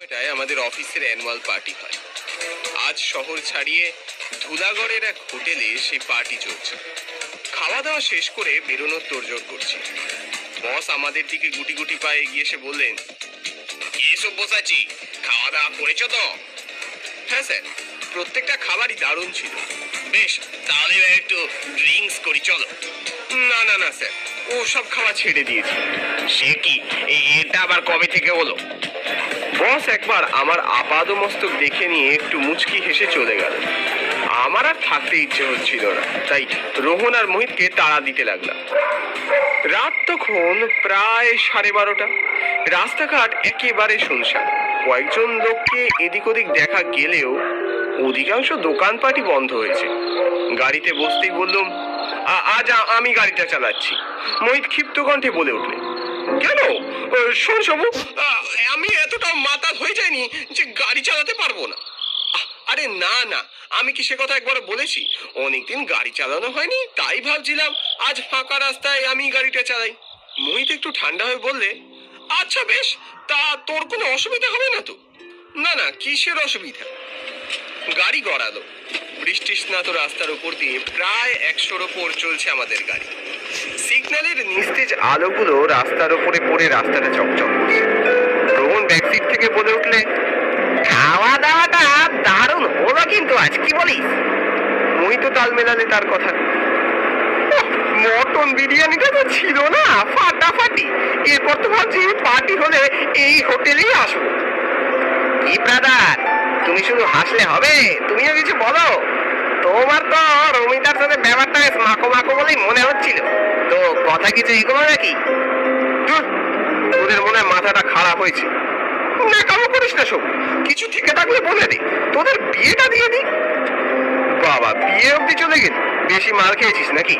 এটাই আমাদের অফিসের অ্যানুয়াল পার্টি হয়। আজ শহর ছাড়িয়ে ধুলাগড়ের এক হোটেলে সেই পার্টি চলছে। খাওয়া দাওয়া শেষ করে বেরোনোর তোড়জোড় করছি। বস আমাদের দিকে গুটি গুটি পায়ে এগিয়ে এসে বললেন এসব বসাচ্ছি খাওয়া দাওয়া করেছ তো? হ্যাঁ স্যার, প্রত্যেকটা খাবারই দারুণ ছিল। বেশ, তাহলে একটু ড্রিঙ্কস করি, চলো। না না না স্যার ও সব খাওয়া ছেড়ে দিয়েছি। সে কি? এটা আবার কবে থেকে হলো? বস একবার আমার আপাদ মস্তক দেখে নিয়ে একটু মুচকি হেসে চলে গেল। আমার আর থাকতে ইচ্ছে হচ্ছিল না। তাই রোহন আর মোহিতকে তাড়া দিতে লাগলাম রাত তখন প্রায় সাড়ে বারোটা। রাস্তাঘাট একেবারে শুনশান কয়েকজন লোককে এদিক ওদিক দেখা গেলেও অধিকাংশ দোকানপাটই বন্ধ হয়েছে। গাড়িতে বসতেই বললুম, "আ- আজ আমি গাড়িটা চালাচ্ছি। মোহিত ক্ষিপ্ত কণ্ঠে বলে উঠলেন। কেন? শোন আ- আমি এতটা মাতাল হয়ে যায়নি যে গাড়ি চালাতে পারব না। আরে না না, আমি কি সে কথা একবার বলেছি? অনেকদিন গাড়ি চালানো হয়নি, তাই ভাবছিলাম আজ ফাঁকা রাস্তায় আমি গাড়িটা চালাই। মোহিত একটু ঠান্ডা হয়ে বললে আচ্ছা বেশ, তা তোর কোনো অসুবিধা হবে না তো? না না, কিসের অসুবিধা? গাড়ি গড়ালো। বৃষ্টি স্নাত রাস্তার উপর দিয়ে প্রায় একশোর ওপর চলছে আমাদের গাড়ি। সিগন্যালের নিস্তেজ আলোগুলো রাস্তার উপরে পড়ে রাস্তাটা চকচক করছে রোহন ব্যাকসিট থেকে বলে উঠলে, খাওয়া দাওয়াটা দারুণ হলো কিন্তু আজ, কি বলিস? তো তাল মেলালে তার কথা, মটন বিরিয়ানিটা তো ছিল না, ফাটাফাটি। এরপর তো ভাবছি পার্টি হলে এই হোটেলেই আসব। কি ব্রাদার, তুমি শুধু হাসলে হবে, তুমিও কিছু বলো? তোমার তো রমিতার সাথে ব্যাপারটা মাখো মাখো বলেই মনে হচ্ছিল। কথা কিছু এগোলো নাকি? তোদের মনে মাথাটা খারাপ হয়েছে। করিস না কিছু থেকে থাকলে বলে তোদের বিয়েটা দিয়ে দি বাবা, বিয়ে অব্দি চলে গেলি। বেশি মার খেয়েছিস নাকি?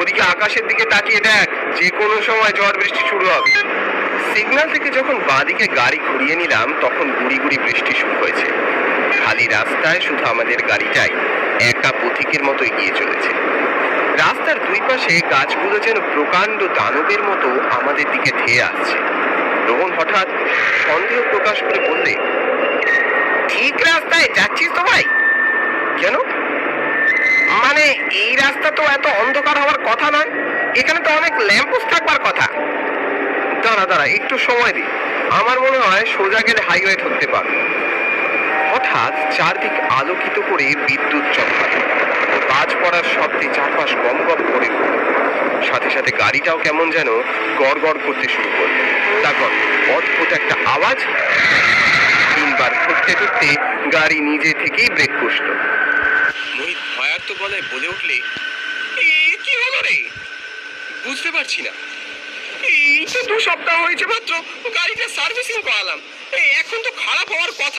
ওদিকে আকাশের দিকে তাকিয়ে দেখ, যে কোনো সময় ঝড় বৃষ্টি শুরু হবে। সিগন্যাল থেকে যখন বাঁদিকে গাড়ি ঘুরিয়ে নিলাম, তখন গুড়ি গুড়ি বৃষ্টি শুরু হয়েছে। খালি রাস্তায় শুধু আমাদের গাড়িটাই, একা পথিকের মতো এগিয়ে চলেছে। রাস্তার দুই পাশে গাছগুলো যেন প্রকাণ্ড দানবের মতো আমাদের দিকে ধেয়ে আসছে। রোহন হঠাৎ সন্দেহ প্রকাশ করে বললে, ঠিক রাস্তায় যাচ্ছিস তো ভাই? কেন? মানে এই রাস্তা তো এত অন্ধকার হওয়ার কথা নয় এখানে তো অনেক ল্যাম্পোস্ট থাকবার কথা। দাঁড়া দাঁড়া, একটু সময় দি আমার মনে হয় সোজা গেলে হাইওয়ে ধরতে পারব। হঠাৎ চারদিক আলোকিত করে বিদ্যুৎ চমকালো বাজ পড়ার শব্দে চারপাশ গম গম করে। সাথে সাথে গাড়িটাও কেমন যেন গড় গড় করতে শুরু করল। তারপর অদ্ভুত একটা আওয়াজ? তিনবার ঠুকতে ঠুকতে গাড়ি নিজে থেকেই ব্রেক কষলো। মোহিত ভয়ার্ত গলায় বলে উঠলে কি হলো রে? বুঝতে পারছি না। এই তো দু সপ্তাহ হয়েছে মাত্র, গাড়িটা সার্ভিসিং করালাম। এখন তো খারাপ হওয়ার কথা।